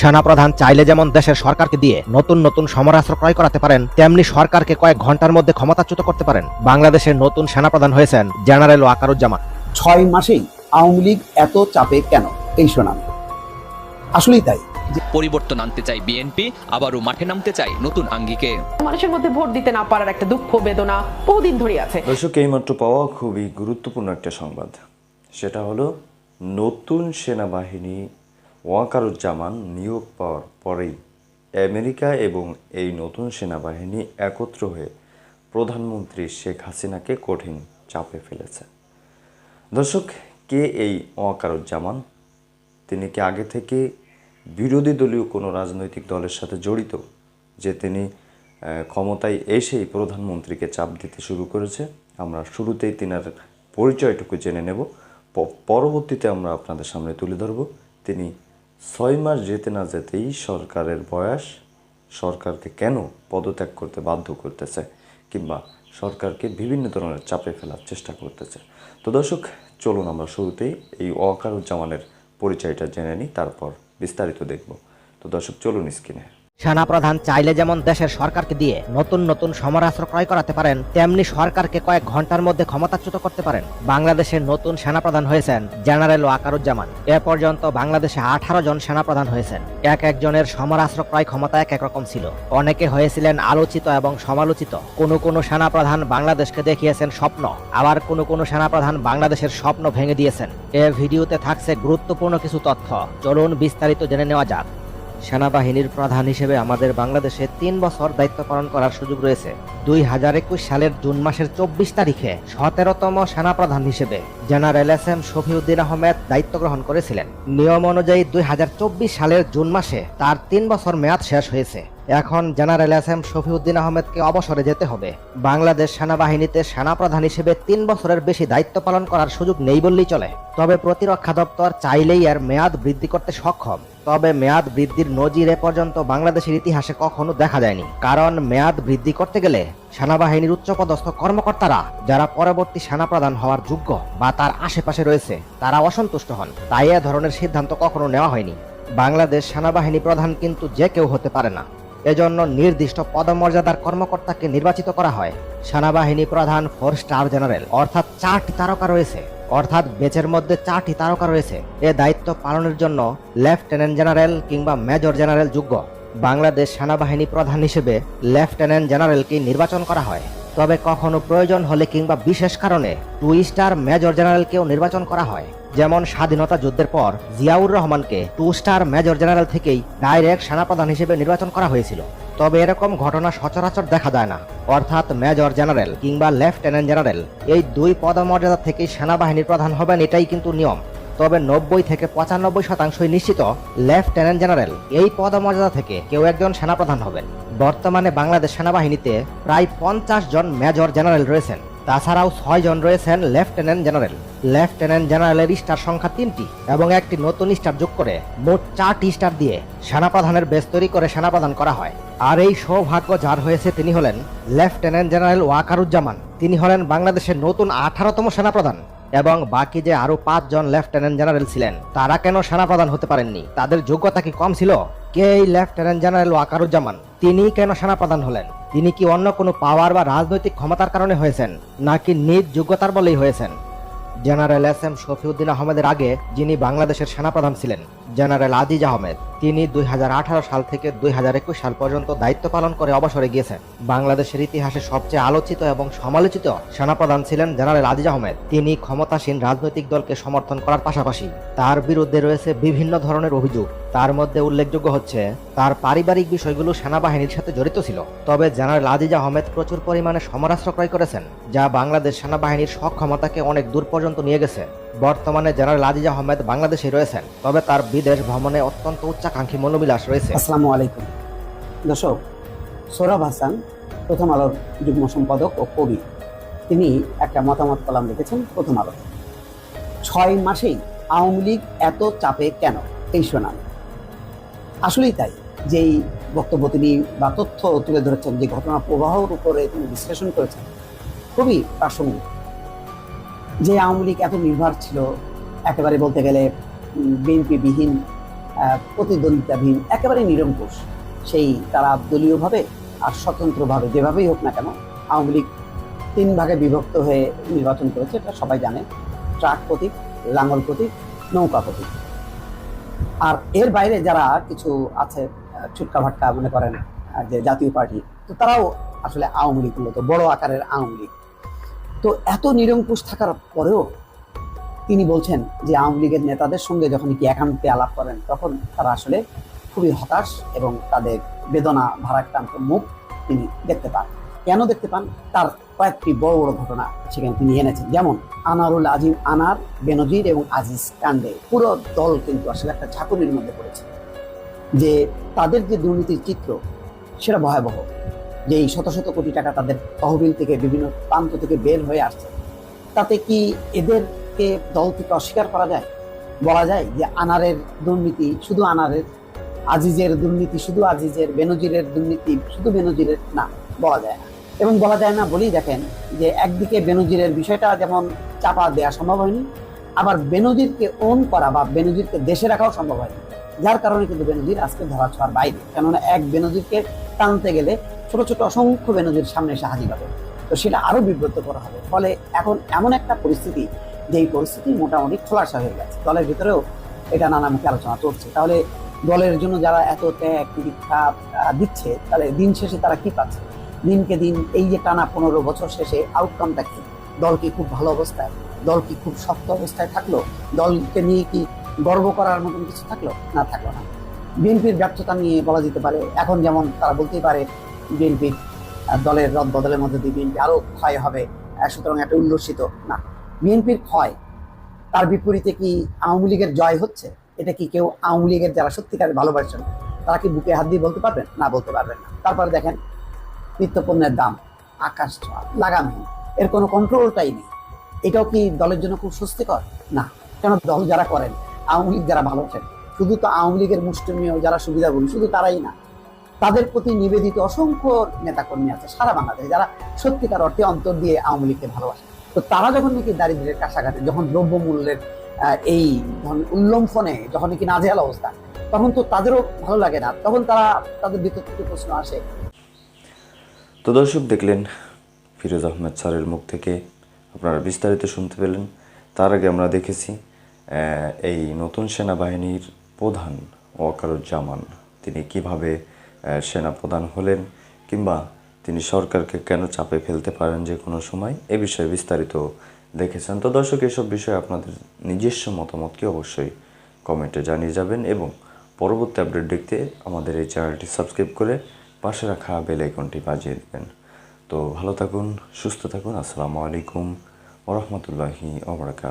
সেনাপ্রধান চাইলে যেমন দেশের সরকারকে দিয়ে নতুন নতুন সমরাস্ত্র ক্রয় করাতে পারেন তেমনি সরকারকে কয়েক ঘণ্টার মধ্যে ক্ষমতাচ্যুত করতে পারেন। বাংলাদেশের নতুন সেনাপ্রধান হয়েছেন জেনারেল ওয়াকারুজ্জামান। ছয় মাসেই আওয়ামী লীগ এত চাপে কেন? এই শোনান। আসলেই তাই। পরিবর্তন আনতে চাই বিএনপি আবারও মাঠে নামতে চাই নতুন আঙ্গিকে। মানুষের মধ্যে ভোট দিতে না পারার একটা দুঃখ বেদনা বহুদিন ধরে আছে। দর্শক এইমাত্র পাওয়া খুবই গুরুত্বপূর্ণ একটা সংবাদ। সেটা হলো নতুন সেনাবাহিনী ওয়াকারুজ্জামান নিয়োগ পাওয়ার পরেই আমেরিকা এবং এই নতুন সেনাবাহিনী একত্র হয়ে প্রধানমন্ত্রী শেখ হাসিনাকে কঠিন চাপে ফেলেছে। দর্শক, কে এই ওয়াকারুজ্জামান? তিনি কি আগে থেকে বিরোধী দলীয় কোনো রাজনৈতিক দলের সাথে জড়িত, যে তিনি ক্ষমতায় এসেই প্রধানমন্ত্রীকে চাপ দিতে শুরু করেছে? আমরা শুরুতেই তিনার পরিচয়টুকু জেনে নেব। পরবর্তীতে আমরা আপনাদের সামনে তুলে ধরব। তিনি ছয় মাস যেতে না যেতেই সরকারের বয়স, সরকারকে কেন পদত্যাগ করতে বাধ্য করতেছে কিংবা সরকারকে বিভিন্ন ধরনের চাপে ফেলার চেষ্টা করতেছে? তো দর্শক, চলুন আমরা শুরুতেই এই অকারুজ্জামানের পরিচয়টা জেনে নিই, তারপর বিস্তারিত দেখব। তো দর্শক, চলুন স্ক্রিনে। সেনাপ্রধান চাইলে যেমন দেশের সরকারকে দিয়ে নতুন নতুন সমরাস্ত্র ক্রয় করাতে পারেন, তেমনি সরকারকে কয়েক ঘণ্টার মধ্যে ক্ষমতাচ্যুত করতে পারেন। বাংলাদেশের নতুন সেনাপ্রধান হয়েছেন জেনারেল ওয়াকারুজ্জামান। এ পর্যন্ত বাংলাদেশে আঠারো জন সেনাপ্রধান হয়েছেন। এক একজনের সমরাস্ত্র ক্রয় ক্ষমতা এক এক রকম ছিল। অনেকে হয়েছিলেন আলোচিত এবং সমালোচিত। কোনো কোনো সেনাপ্রধান বাংলাদেশকে দেখিয়েছেন স্বপ্ন, আবার কোনো কোনো সেনাপ্রধান বাংলাদেশের স্বপ্ন ভেঙে দিয়েছেন। এ ভিডিওতে থাকছে গুরুত্বপূর্ণ কিছু তথ্য। চলুন বিস্তারিত জেনে নেওয়া যাক। সেনাবাহিনীর প্রধান হিসেবে আমাদের বাংলাদেশে তিন বছর দায়িত্ব পালন করার সুযোগ রয়েছে। দুই হাজার একুশ সালের জুন মাসের চব্বিশ তারিখে সতেরোতম সেনাপ্রধান হিসেবে general S M Shafiuddin Ahmed দায়িত্ব গ্রহণ করেছিলেন। নিয়ম অনুযায়ী দুই হাজার চব্বিশ সালের জুন মাসে তার তিন বছর মেয়াদ শেষ হয়েছে। এখন জেনারেল এস এম শফিউদ্দিন আহমেদকে অবসরে যেতে হবে। বাংলাদেশ সেনাবাহিনীতে সেনাপ্রধান হিসেবে তিন বছরের বেশি দায়িত্ব পালন করার সুযোগ নেই বললেই চলে। তবে প্রতিরক্ষা দপ্তর চাইলেই এর মেয়াদ বৃদ্ধি করতে সক্ষম। তবে মেয়াদ বৃদ্ধির নজির এ পর্যন্ত বাংলাদেশের ইতিহাসে কখনো দেখা যায়নি। কারণ মেয়াদ বৃদ্ধি করতে গেলে সেনাবাহিনীর উচ্চপদস্থ কর্মকর্তারা, যারা পরবর্তী সেনাপ্রধান হওয়ার যোগ্য বা তার আশেপাশে রয়েছে, তারা অসন্তুষ্ট হন। তাই এ ধরনের সিদ্ধান্ত কখনো নেওয়া হয়নি। বাংলাদেশ সেনাবাহিনী প্রধান কিন্তু যে কেউ হতে পারে না। এজন্য নির্দিষ্ট পদমর্যাদার কর্মকর্তাকে নির্বাচিত করা হয়। সেনাবাহিনী প্রধান ফোর স্টার জেনারেল, অর্থাৎ চারটি তারকা রয়েছে। অর্থাৎ বেচের মধ্যে চারটি তারকা রয়েছে। এ দায়িত্ব পালনের জন্য লেফটেন্যান্ট জেনারেল কিংবা মেজর জেনারেল যোগ্য। বাংলাদেশ সেনাবাহিনী প্রধান হিসেবে লেফটেন্যান্ট জেনারেলকে নির্বাচন করা হয়। তবে কখনো প্রয়োজন হলে কিংবা বিশেষ কারণে টু স্টার মেজর জেনারেলকেও নির্বাচন করা হয়। যেমন স্বাধীনতা যুদ্ধের পর জিয়াউর রহমানকে টু স্টার মেজর জেনারেল থেকেই ডাইরেক্ট সেনাপ্রধান হিসেবে নির্বাচন করা হয়েছিল। তবে এরকম ঘটনা সচরাচর দেখা যায় না। অর্থাৎ মেজর জেনারেল কিংবা লেফটেন্যান্ট জেনারেল এই দুই পদমর্যাদা থেকেই সেনাবাহিনীর প্রধান হবেন এটাই কিন্তু নিয়ম। তবে নব্বই থেকে পঁচানব্বই শতাংশই নিশ্চিত লেফটেন্যান্ট জেনারেল। এই পদমর্যাদা থেকে কেউ একজন সেনাপ্রধান হবেন। বর্তমানে বাংলাদেশ সেনাবাহিনীতে প্রায় পঞ্চাশ জন মেজর জেনারেল রয়েছেন। তাছাড়াও ছয় জন রয়েছেন লেফটেন্যান্ট জেনারেল। লেফটেন্যান্ট জেনারেলের স্টার সংখ্যা তিনটি এবং একটি নতুন স্টার যোগ করে মোট চারটি স্টার দিয়ে সেনাপ্রধানের বেশ তৈরি করে সেনাপ্রধান করা হয়। আর এই সৌভাগ্য যার হয়েছে তিনি হলেন লেফটেন্যান্ট জেনারেল ওয়াকারুজ্জামান। তিনি হলেন বাংলাদেশের নতুন আঠারোতম সেনাপ্রধান। এবং বাকি যে আরও পাঁচজন লেফটেন্যান্ট জেনারেল ছিলেন, তারা কেন সেনাপ্রধান হতে পারেননি? তাদের যোগ্যতা কি কম ছিল? কে এই লেফটেন্যান্ট জেনারেল ওয়াকারুজ্জামান? তিনি কেন সেনাপ্রধান হলেন? তিনি কি অন্য কোনো পাওয়ার বা রাজনৈতিক ক্ষমতার কারণে হয়েছেন, নাকি নিজ যোগ্যতার বলেই হয়েছেন? জেনারেল এস এম শফিউদ্দিন আহমেদের আগে যিনি বাংলাদেশের সেনাপ্রধান ছিলেন, জেনারেল আজিজ আহমেদ, তিনি দুই হাজার আঠারো সাল থেকে দুই হাজার একুশ সাল পর্যন্ত দায়িত্ব পালন করে অবসরে গিয়েছেন। বাংলাদেশের ইতিহাসে সবচেয়ে আলোচিত এবং সমালোচিত সেনাপ্রধান ছিলেন জেনারেল আজিজ আহমেদ। তিনি ক্ষমতাসীন রাজনৈতিক দলকে সমর্থন করার পাশাপাশি তার বিরুদ্ধে রয়েছে বিভিন্ন ধরনের অভিযোগ। তার মধ্যে উল্লেখযোগ্য হচ্ছে, তার পারিবারিক বিষয়গুলো সেনাবাহিনীর সাথে জড়িত ছিল। তবে জেনারেল আজিজ আহমেদ প্রচুর পরিমাণে সমরাস্ত্র ক্রয় করেছেন, যা বাংলাদেশ সেনাবাহিনীর সক্ষমতাকে অনেক দূর পর্যন্ত নিয়ে গেছে। বর্তমানে জেনারেল আজিজ আহমেদ বাংলাদেশে রয়েছেন, তবে তার বিদেশ ভ্রমণে অত্যন্ত উচ্চাকাঙ্ক্ষী মনোবিলাস রয়েছে। আসসালামু আলাইকুম। দর্শক সোরাব হাসান প্রথম আলোর যুগ্ম সম্পাদক ও কবি। তিনি একটা মতামত কলাম লিখেছেন প্রথম আলো। ছয় মাসেই আওয়ামী লীগ এত চাপে কেন? এই শোনান। আসলেই তাই, যেই বক্তব্য তিনি বা তথ্য তুলে ধরেছেন, যে ঘটনা প্রবাহর উপরে তিনি বিশ্লেষণ করেছেন, খুবই প্রাসঙ্গিক। যে আওয়ামী লীগ এত নির্ভর ছিল একেবারে বলতে গেলে বিএনপি বিহীন আহ, প্রতিদ্বন্দ্বিতাবিহীন একেবারে নিরঙ্কুশ। সেই তারা দলীয়ভাবে আর স্বতন্ত্রভাবে যেভাবেই হোক না কেন আওয়ামী লীগ তিন ভাগে বিভক্ত হয়ে নির্বাচন করেছে এটা সবাই জানে। ট্রাক প্রতীক লাঙ্গল প্রতীক নৌকা প্রতীক। আর এর বাইরে যারা কিছু আছে ছুটকা ভাটকা মনে করেন যে জাতীয় পার্টি তো তারাও আসলে আওয়ামী লীগ মূলত বড় আকারের আওয়ামী লীগ। তো এত নিরঙ্কুশ থাকার পরেও তিনি বলছেন যে আওয়ামী লীগের নেতাদের সঙ্গে যখন কি একান্তে আলাপ করেন, তখন তারা আসলে খুবই হতাশ এবং তাদের বেদনা ভারাক্রান্ত মুখ তিনি দেখতে পান। কেন দেখতে পান? তার কয়েকটি বড় বড় ঘটনা সেখানে তিনি এনেছেন। যেমন আনারুল আজিম আনার, বেনজির এবং আজিজ কাণ্ডে পুরো দল কিন্তু আসলে একটা ঝাঁকুনির মধ্যে পড়েছে যে তাদের যে দুর্নীতির চিত্র, সেটা ভয়াবহ। যে এই শত শত কোটি টাকা তাদের তহবিল থেকে, বিভিন্ন প্রান্ত থেকে বের হয়ে আসছে। তাতে কি এদেরকে দল থেকে অস্বীকার করা যায়? বলা যায় যে আনারের দুর্নীতি শুধু আনারের, আজিজের দুর্নীতি শুধু আজিজের, বেনজিরের দুর্নীতি শুধু বেনজিরের না, বলা যায় না। এবং বলা যায় না, বলেই দেখেন যে একদিকে বেনজিরের বিষয়টা যেমন চাপা দেওয়া সম্ভব হয়নি, আবার বেনজিরকে ওন করা বা বেনজিরকে দেশে রাখাও সম্ভব হয়নি। যার কারণে কিন্তু বেনজির আজকে ধরা ছোঁয়ার বাইরে। কেননা এক বেনজিরকে টানতে গেলে ছোট ছোট অসংখ্য বেনজির সামনে এসে হাজির হবে। তো সেটা আরও বিব্রত করা হবে। ফলে এখন এমন একটা পরিস্থিতি যে এই পরিস্থিতি মোটামুটি খোলাসা হয়ে গেছে। দলের ভিতরেও এটা নানামুখী আলোচনা চলছে। তাহলে দলের জন্য যারা এত ত্যাগ দীক্ষা দিচ্ছে, তাহলে দিন শেষে তারা কি পাচ্ছে? দিনকে দিন এই যে টানা পনেরো বছর শেষে আউটকামটা কি? দল কি খুব ভালো অবস্থায়? দল কি খুব শক্ত অবস্থায় থাকল? দলকে নিয়ে কি গর্ব করার মতন কিছু থাকল? না থাকল না। বিএনপির ব্যর্থতা নিয়ে বলা যেতে পারে। এখন যেমন তারা বলতেই পারে বিএনপির দলের রদ বদলের মধ্যে দিয়ে বিএনপি আরও ক্ষয় হবে সুতরাং একটা উল্লসিত না। বিএনপির ক্ষয়, তার বিপরীতে কি আওয়ামী লীগের জয় হচ্ছে? এটা কি কেউ আওয়ামী লীগের যারা সত্যিকারের ভালোবাসেন, তারা কি বুকে হাত দিয়ে বলতে পারবেন? না, বলতে পারবেন না। তারপরে দেখেন, নিত্যপণ্যের দাম, আকাশ ছোঁয়া, লাগামহীন, এর কোনো কন্ট্রোলটাই নেই। এটাও কি দলের জন্য খুব স্বস্তিকর? না। কেন দল যারা করেন, আওয়ামী লীগ যারা ভালোবাসেন শুধু তো আওয়ামী লীগের মুষ্টিমেয় যারা সুবিধাভোগী শুধু তারাই না, তাদের প্রতি নিবেদিত অসংখ্য নেতাকর্মী আছে সারা বাংলাদেশে যারা সত্যিকার অর্থে অন্তর দিয়ে আওয়ামী লীগকে ভালোবাসে। তো তারা যখন নাকি দারিদ্রের কাছাকাছি যখন দ্রব্যমূল্যের এই উল্লম্ফনে যখন নাকি নাজেহাল অবস্থা, তখন তো তাদেরও ভালো লাগে না, তখন তারা তাদের ভিতর থেকে প্রশ্ন আসে। তো দর্শক দেখলেন, ফিরোজ আহমেদ স্যারের মুখ থেকে আপনারা বিস্তারিত শুনতে পেলেন। তার আগে আমরা দেখেছি এই নতুন সেনাবাহিনীর প্রধান ওয়াকারুজ্জামান। তিনি কীভাবে আহ, সেনা প্রধান হলেন কিংবা তিনি সরকারকে কেন চাপে ফেলতে পারেন যে কোনো সময় এ বিষয়ে বিস্তারিত দেখেছেন। তো দর্শক এসব বিষয়ে আপনাদের নিজস্ব মতামতকে অবশ্যই কমেন্টে জানিয়ে যাবেন এবং পরবর্তী আপডেট দেখতে আমাদের এই চ্যানেলটি সাবস্ক্রাইব করে পাশে রাখা বেল আইকনটি বাজিয়ে দেবেন। তো ভালো থাকুন সুস্থ থাকুন। আসসালামু আলাইকুম ওরহমতুল্লাহি ওবরাকাত